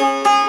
Bye.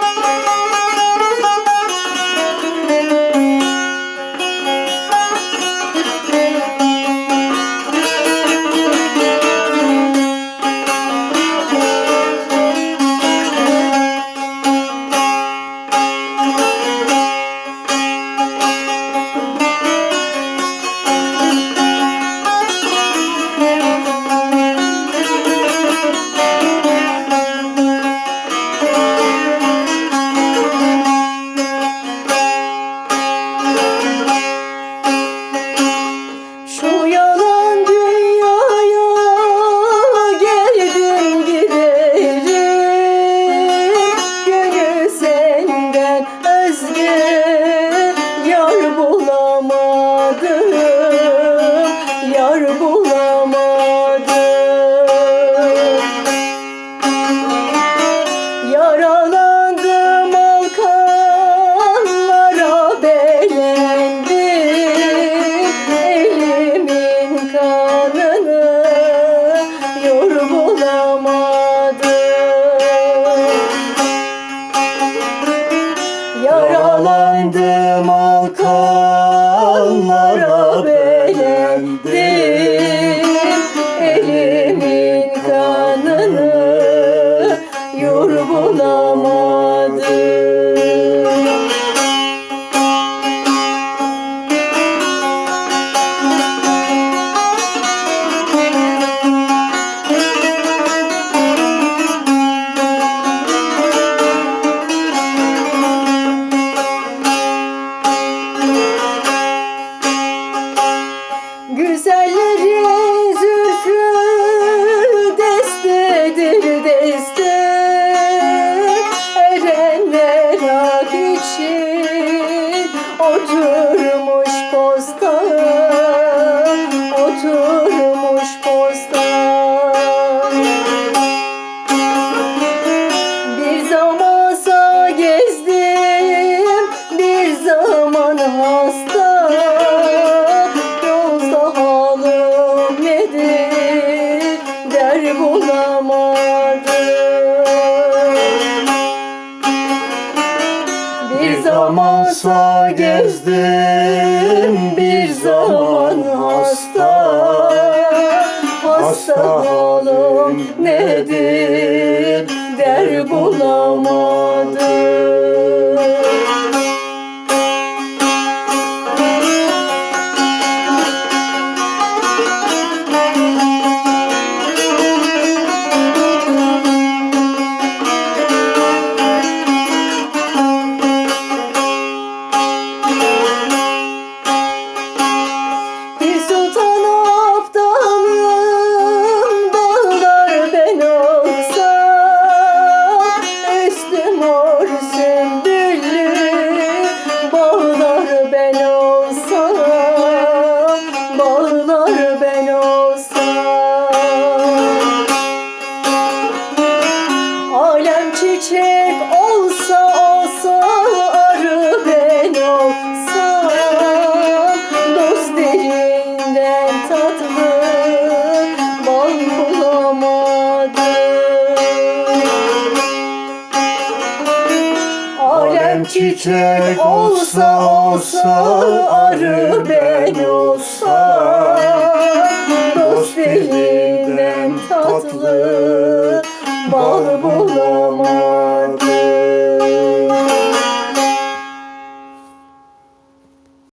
Bulamadım Yaralandım alkanlara belendim Elimin kanını yor Yaralandım alkanlara oturmuş posta Oturmuş posta bir zaman sağ gezdim, bir zaman hasta. Yolda halim nedir, der bulamadım Bir zaman sağ gezdim, bir zaman hasta. Hasta halim nedir, der bulamadım çiçek olsa olsa arı ben olsam. Dost elinden tatlı bal bulamadım. Alem çiçek olsa olsa arı bulamam